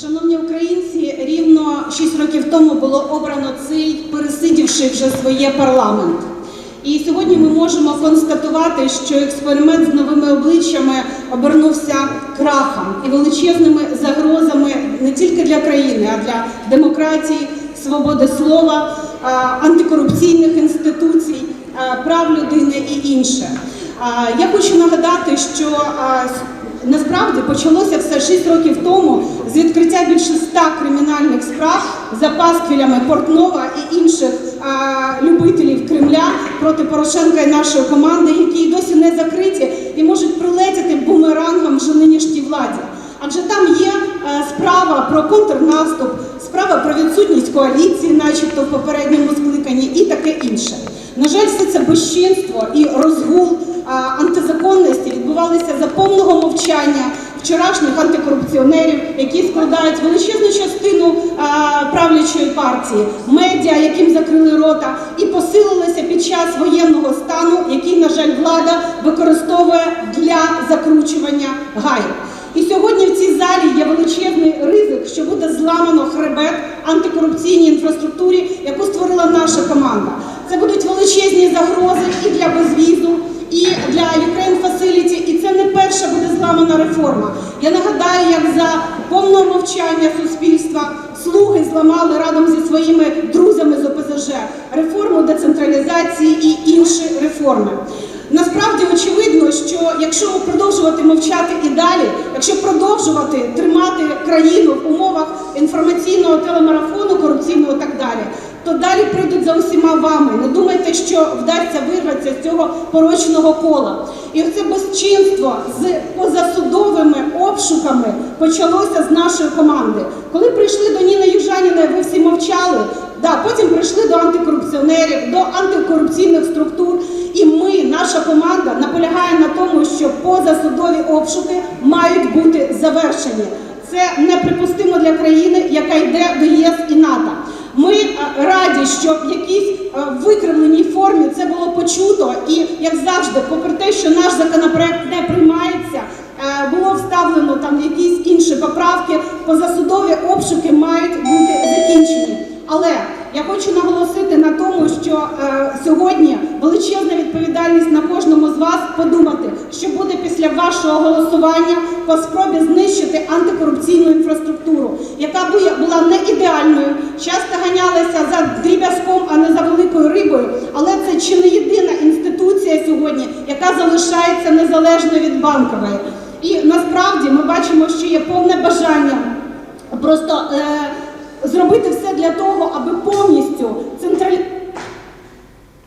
Шановні українці, рівно 6 років тому було обрано цей пересидівши вже своє парламент. І сьогодні ми можемо констатувати, що експеримент з новими обличчями обернувся крахом і величезними загрозами не тільки для країни, а для демократії, свободи слова, антикорупційних інституцій, прав людини і інше. Я хочу нагадати, що Насправді почалося все 6 років тому з відкриття більше 100 кримінальних справ за пасквілями Портнова і інших а, любителів Кремля проти Порошенка і нашої команди, які досі не закриті і можуть прилетіти бумерангом вже нинішній владі. Адже там є е, справа про контрнаступ, справа про відсутність коаліції, начебто в попередньому скликанні, і таке інше. На жаль, все це безчинство і розгул а, антизаконності відбувалися за повного мовчання вчорашніх антикорупціонерів, які складають величезну частину а, правлячої партії, медіа, яким закрили рота, і посилилися під час воєнного стану, який, на жаль, влада використовує для закручування гаїв. І сьогодні в цій залі є величезний ризик, що буде зламано хребет антикорупційній інфраструктурі, яку створила наша команда. Це будуть величезні загрози і для безвізу, і для Ukraine Facility, і перша буде зламана реформа. Я нагадаю, як за повного мовчання суспільства слуги зламали разом зі своїми друзями з ОПЗЖ реформу децентралізації і інші реформи. Насправді очевидно, що якщо продовжувати мовчати і далі, якщо продовжувати тримати країну в умовах інформаційного телемарафону, корупційного і так далі, то далі прийдуть за усіма вами. Не думайте, що вдасться вирватися з цього порочного кола. І оце безчинство з позасудовими обшуками почалося з нашої команди. Коли прийшли до Ніни Южаніної, ви всі мовчали. Да, потім прийшли до антикорупціонерів, до антикорупційних структур. І ми, наша команда, наполягає на тому, що позасудові обшуки мають бути завершені. Це неприпустимо для країни, яка йде до ЄС і НАТО. Ми е, раді, що в якійсь е, викривленій формі це було почуто, і як завжди, попри те, що наш законопроект не приймається, е, було вставлено там якісь інші поправки, позасудові обшуки мають бути закінчені. Але я хочу наголосити на тому, що сьогодні величезна відповідальність на кожному з вас подумати, що буде після вашого голосування по спробі знищити антикорупційну інфраструктуру, яка була не ідеальною, часто ганялася за дріб'язком, а не за великою рибою. Але це чи не єдина інституція сьогодні, яка залишається незалежною від банкової. І насправді ми бачимо, що є повне бажання просто. Е, Зробити все для того, аби повністю